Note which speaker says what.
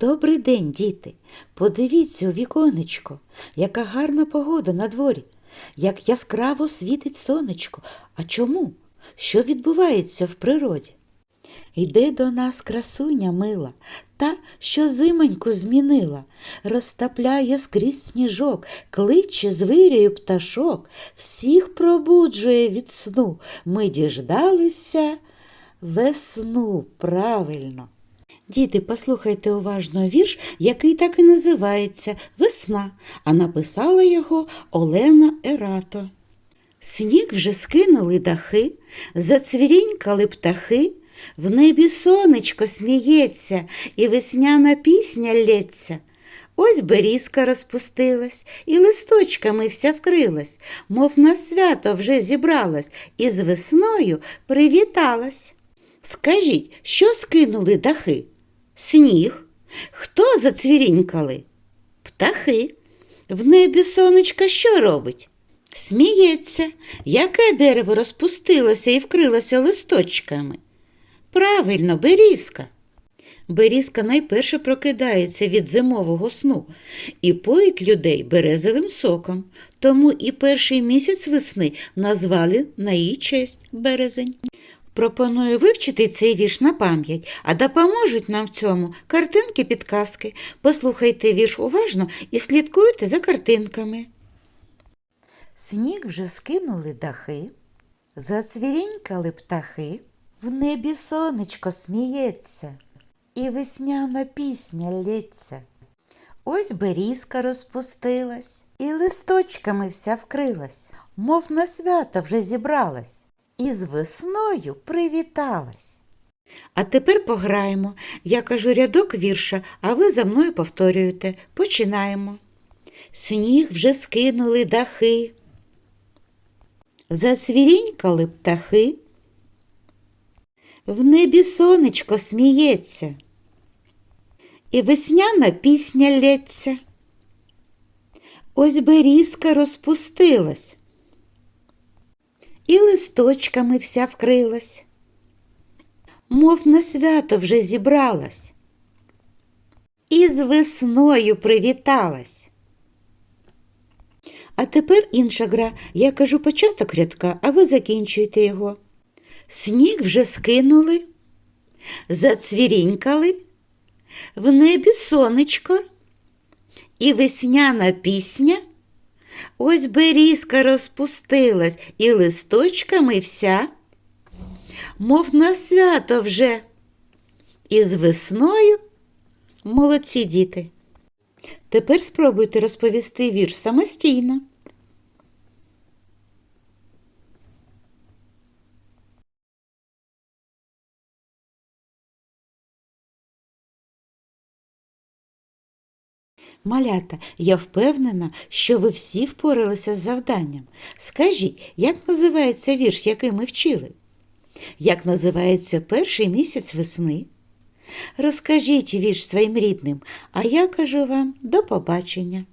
Speaker 1: Добрий день, діти. Подивіться у віконечко, яка гарна погода на дворі, як яскраво світить сонечко. А чому? Що відбувається в природі? Йде до нас красуня мила, та, що зимоньку змінила, розтапляє скрізь сніжок, кличе звиряю пташок, всіх пробуджує від сну. Ми діждалися весну правильно. Діти, послухайте уважно вірш, який так і називається Весна, а написала його Олена Ерато. Сніг вже скинули дахи, зацвірінькали птахи, в небі сонечко сміється, і весняна пісня лється. Ось берізка розпустилась, і листочками вся вкрилась, мов на свято вже зібралась, і з весною привіталась. Скажіть, що скинули дахи? Сніг. Хто зацвірінькали? Птахи. В небі сонечко що робить? Сміється, яке дерево розпустилося і вкрилося листочками. Правильно, берізка. Берізка найперше прокидається від зимового сну і поїть людей березовим соком. Тому і перший місяць весни назвали на її честь березень. Пропоную вивчити цей вірш на пам'ять, а допоможуть нам в цьому картинки підказки. Послухайте вірш уважно і слідкуйте за картинками. Сніг вже скинули дахи, зацвірінькали птахи, в небі сонечко сміється, і весняна пісня лється. Ось берізка розпустилась, і листочками вся вкрилась, мов на свято вже зібралась, і з весною привіталась. А тепер пограємо. Я кажу рядок вірша, а ви за мною повторюєте. Починаємо. Сніг вже скинули дахи, засвірінькали птахи, в небі сонечко сміється, і весняна пісня лється. Ось берізка розпустилась, і листочками вся вкрилась, мов на свято вже зібралась, і з весною привіталась. А тепер інша гра. Я кажу початок рядка, а ви закінчуєте його. Сніг вже скинули, зацвірінькали, в небі сонечко і весняна пісня. Ось берізка розпустилась і листочками вся, мов на свято вже. І з весною молодці діти. Тепер спробуйте розповісти вірш самостійно. Малята, я впевнена, що ви всі впоралися з завданням. Скажіть, як називається вірш, який ми вчили? Як називається перший місяць весни? Розкажіть вірш своїм рідним, а я кажу вам до побачення.